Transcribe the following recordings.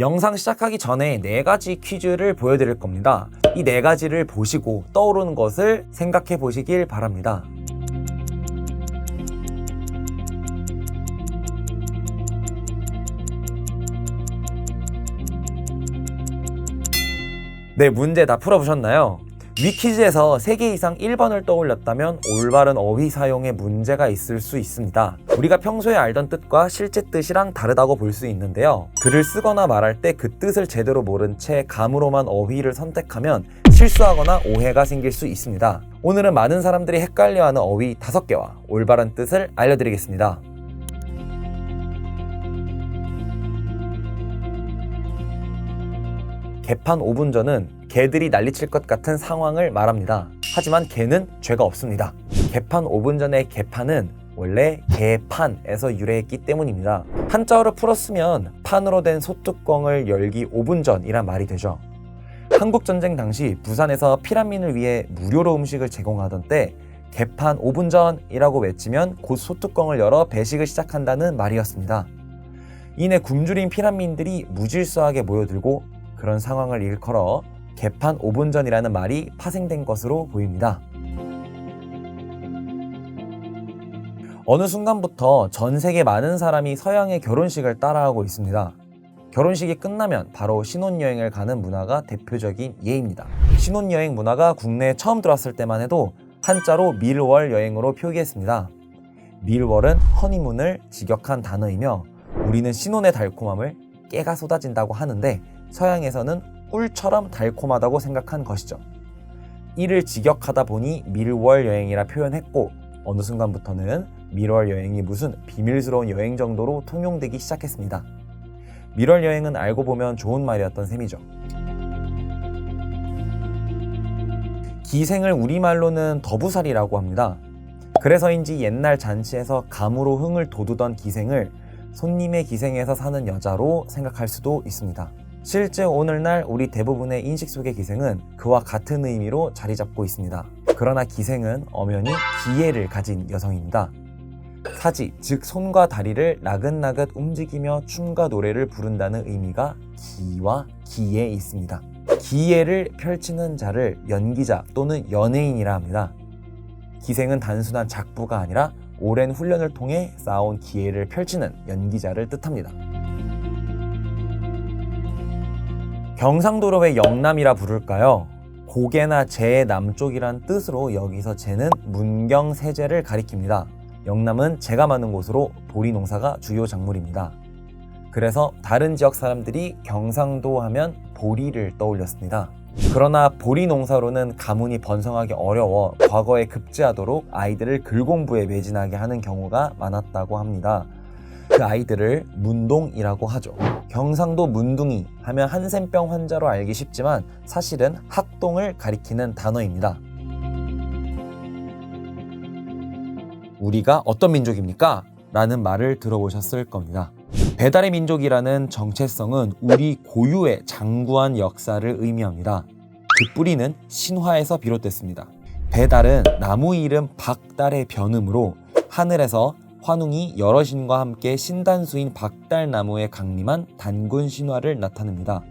영상 시작하기 전에 네 가지 퀴즈를 보여드릴 겁니다. 이 네 가지를 보시고 떠오르는 것을 생각해 보시길 바랍니다. 네, 문제 다 풀어보셨나요? 위키즈에서 3개 이상 1번을 떠올렸다면 올바른 어휘 사용에 문제가 있을 수 있습니다. 우리가 평소에 알던 뜻과 실제 뜻이랑 다르다고 볼 수 있는데요. 글을 쓰거나 말할 때 그 뜻을 제대로 모른 채 감으로만 어휘를 선택하면 실수하거나 오해가 생길 수 있습니다. 오늘은 많은 사람들이 헷갈려하는 어휘 5개와 올바른 뜻을 알려드리겠습니다. 개판 5분 전은 개들이 난리칠 것 같은 상황을 말합니다. 하지만 개는 죄가 없습니다. 개판 5분 전의 개판은 원래 개판에서 유래했기 때문입니다. 한자어를 풀었으면 판으로 된 소뚜껑을 열기 5분 전이란 말이 되죠. 한국전쟁 당시 부산에서 피란민을 위해 무료로 음식을 제공하던 때 개판 5분 전이라고 외치면 곧 소뚜껑을 열어 배식을 시작한다는 말이었습니다. 이내 굶주린 피란민들이 무질서하게 모여들고 그런 상황을 일컬어 개판 5분 전이라는 말이 파생된 것으로 보입니다. 어느 순간부터 전 세계 많은 사람이 서양의 결혼식을 따라하고 있습니다. 결혼식이 끝나면 바로 신혼여행을 가는 문화가 대표적인 예입니다. 신혼여행 문화가 국내에 처음 들어왔을 때만 해도 한자로 밀월 여행으로 표기했습니다. 밀월은 허니문을 직역한 단어이며 우리는 신혼의 달콤함을 깨가 쏟아진다고 하는데 서양에서는 꿀처럼 달콤하다고 생각한 것이죠. 이를 직역하다 보니 밀월 여행이라 표현했고 어느 순간부터는 밀월 여행이 무슨 비밀스러운 여행 정도로 통용되기 시작했습니다. 밀월 여행은 알고 보면 좋은 말이었던 셈이죠. 기생을 우리말로는 더부살이라고 합니다. 그래서인지 옛날 잔치에서 감으로 흥을 돋우던 기생을 손님의 기생에서 사는 여자로 생각할 수도 있습니다. 실제 오늘날 우리 대부분의 인식 속의 기생은 그와 같은 의미로 자리 잡고 있습니다. 그러나 기생은 엄연히 기예를 가진 여성입니다. 사지, 즉 손과 다리를 나긋나긋 움직이며 춤과 노래를 부른다는 의미가 기와 기에 있습니다. 기예를 펼치는 자를 연기자 또는 연예인이라 합니다. 기생은 단순한 작부가 아니라 오랜 훈련을 통해 쌓아온 기예를 펼치는 연기자를 뜻합니다. 경상도로 왜 영남이라 부를까요? 고개나 재의 남쪽이란 뜻으로 여기서 재는 문경세제를 가리킵니다. 영남은 재가 많은 곳으로 보리 농사가 주요 작물입니다. 그래서 다른 지역 사람들이 경상도 하면 보리를 떠올렸습니다. 그러나 보리 농사로는 가문이 번성하기 어려워 과거에 급제하도록 아이들을 글공부에 매진하게 하는 경우가 많았다고 합니다. 그 아이들을 문동이라고 하죠. 경상도 문둥이 하면 한센병 환자로 알기 쉽지만 사실은 학동을 가리키는 단어입니다. 우리가 어떤 민족입니까? 라는 말을 들어보셨을 겁니다. 배달의 민족이라는 정체성은 우리 고유의 장구한 역사를 의미합니다. 그 뿌리는 신화에서 비롯됐습니다. 배달은 나무 이름 박달의 변음으로 하늘에서 환웅이 여러 신과 함께 신단수인 박달나무에 강림한 단군 신화를 나타냅니다.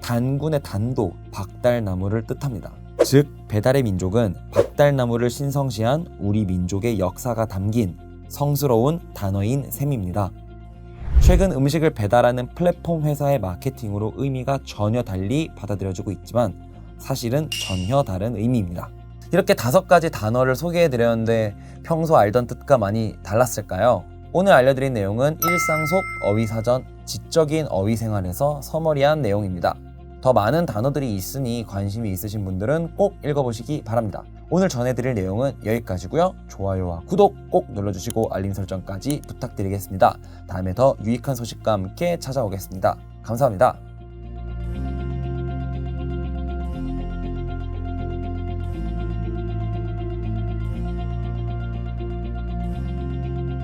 단군의 단도 박달나무를 뜻합니다. 즉 배달의 민족은 박달나무를 신성시한 우리 민족의 역사가 담긴 성스러운 단어인 셈입니다. 최근 음식을 배달하는 플랫폼 회사의 마케팅으로 의미가 전혀 달리 받아들여지고 있지만 사실은 전혀 다른 의미입니다. 이렇게 다섯 가지 단어를 소개해 드렸는데 평소 알던 뜻과 많이 달랐을까요? 오늘 알려드린 내용은 일상 속 어휘사전 지적인 어휘 생활에서 서머리한 내용입니다. 더 많은 단어들이 있으니 관심이 있으신 분들은 꼭 읽어보시기 바랍니다. 오늘 전해드릴 내용은 여기까지고요. 좋아요와 구독 꼭 눌러주시고 알림 설정까지 부탁드리겠습니다. 다음에 더 유익한 소식과 함께 찾아오겠습니다. 감사합니다.